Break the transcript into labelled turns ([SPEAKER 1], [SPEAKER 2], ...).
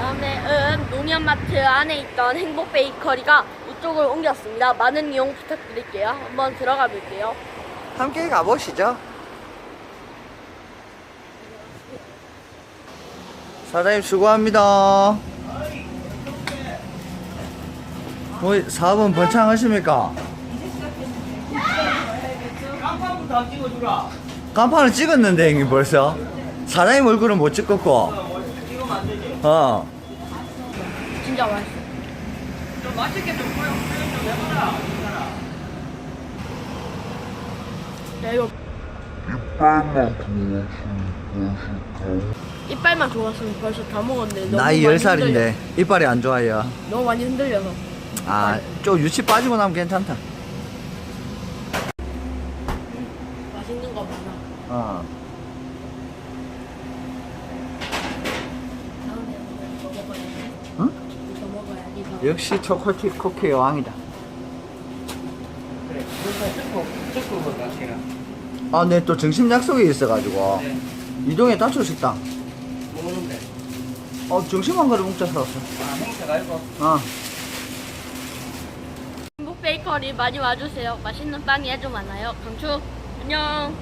[SPEAKER 1] 다음에는 농협마트 안에 있던 행복 베이커리가 이쪽으로 옮겼습니다. 많은 이용 부탁드릴게요. 한번 들어가 볼게요.
[SPEAKER 2] 함께 가보시죠. 사장님 수고합니다. 뭐 사업은 번창하십니까? 간판을 찍었는데 형님 벌써 사장님 얼굴은 못 찍었고. 어
[SPEAKER 1] 진짜 맛있어.
[SPEAKER 3] 좀 맛있게 좀 표현, 표현 좀 해봐라.
[SPEAKER 1] 야, 이거 이빨만 좋았으면 벌써 다 먹었는데 너무
[SPEAKER 2] 나이
[SPEAKER 1] 많이
[SPEAKER 2] 10살인데
[SPEAKER 1] 흔들려.
[SPEAKER 2] 이빨이 안 좋아요
[SPEAKER 1] 너무 많이 흔들려서
[SPEAKER 2] 아 좀 유치 빠지고 나면 괜찮다
[SPEAKER 1] 맛있는 거 많아.
[SPEAKER 2] 어
[SPEAKER 1] 다음에 더 먹어야지.
[SPEAKER 2] 응?
[SPEAKER 1] 더 먹어야지. 더.
[SPEAKER 2] 역시 초콜릿 쿠키의 왕이다
[SPEAKER 3] 그래.
[SPEAKER 2] 아, 네, 또 점심 약속이 있어가지고
[SPEAKER 3] 네.
[SPEAKER 2] 이동에 다초 식당.
[SPEAKER 3] 모르는데.
[SPEAKER 2] 어, 점심 한 그릇 먹자 사왔어.
[SPEAKER 3] 아, 행사가 있고.
[SPEAKER 2] 어.
[SPEAKER 1] 행복 베이커리 많이 와주세요. 맛있는 빵이 아주 많아요. 강추 안녕.